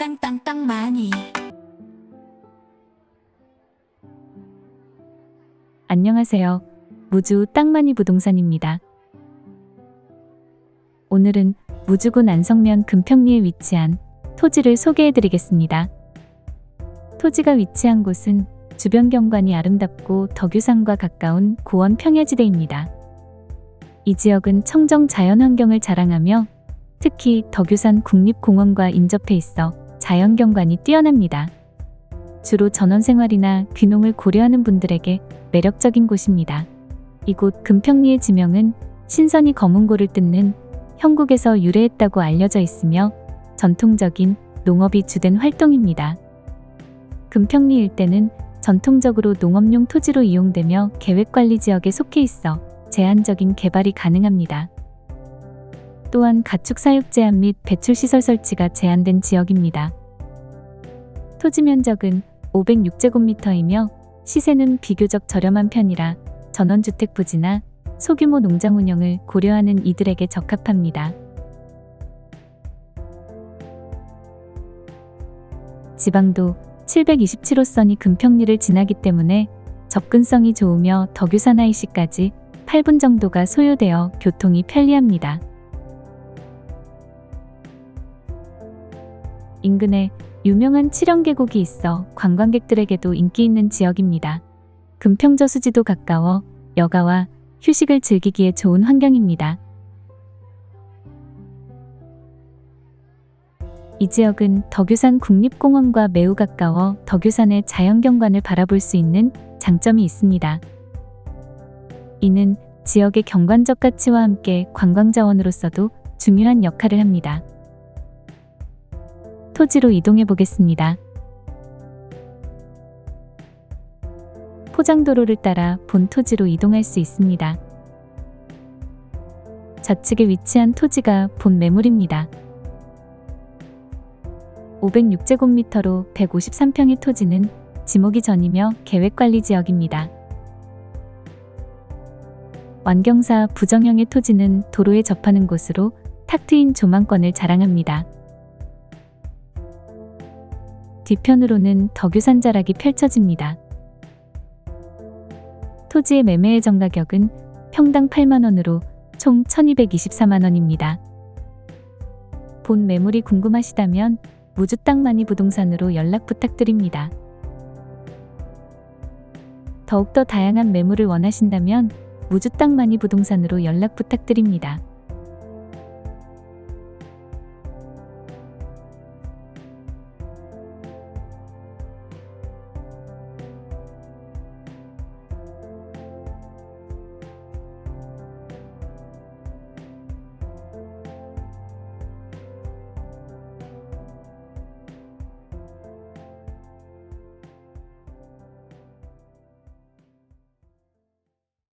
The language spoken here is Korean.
땅땅땅 많이 안녕하세요. 무주 땅마니 부동산입니다. 오늘은 무주군 안성면 금평리에 위치한 토지를 소개해 드리겠습니다. 토지가 위치한 곳은 주변 경관이 아름답고 덕유산과 가까운 고원 평야지대입니다. 이 지역은 청정 자연환경을 자랑하며 특히 덕유산 국립공원과 인접해 있어 자연경관이 뛰어납니다. 주로 전원생활이나 귀농을 고려하는 분들에게 매력적인 곳입니다. 이곳 금평리의 지명은 신선이 검은고를 뜯는 형국에서 유래했다고 알려져 있으며 전통적인 농업이 주된 활동입니다. 금평리 일대는 전통적으로 농업용 토지로 이용되며 계획관리 지역에 속해 있어 제한적인 개발이 가능합니다. 또한 가축 사육 제한 및 배출 시설 설치가 제한된 지역입니다. 토지 면적은 506제곱미터이며 시세는 비교적 저렴한 편이라 전원주택 부지나 소규모 농장 운영을 고려하는 이들에게 적합합니다. 지방도 727호선이 금평리를 지나기 때문에 접근성이 좋으며 덕유산 IC까지 8분 정도가 소요되어 교통이 편리합니다. 인근에 유명한 칠영 계곡이 있어 관광객들에게도 인기 있는 지역입니다. 금평저 수지도 가까워 여가와 휴식을 즐기기에 좋은 환경입니다. 이 지역은 덕유산 국립공원과 매우 가까워 덕유산의 자연경관을 바라볼 수 있는 장점이 있습니다. 이는 지역의 경관적 가치와 함께 관광자원으로서도 중요한 역할을 합니다. 토지로 이동해 보겠습니다. 포장도로를 따라 본 토지로 이동할 수 있습니다. 좌측에 위치한 토지가 본 매물입니다. 506제곱미터로 153평의 토지는 지목이 전이며 계획관리 지역입니다. 완경사 부정형의 토지는 도로에 접하는 곳으로 탁 트인 조망권을 자랑합니다. 뒤편으로는 덕유산 자락이 펼쳐집니다. 토지의 매매 예정 가격은 평당 8만 원으로 총 1224만 원입니다. 본 매물이 궁금하시다면 무주 땅마니 부동산으로 연락 부탁드립니다. 더욱더 다양한 매물을 원하신다면 무주 땅마니 부동산으로 연락 부탁드립니다.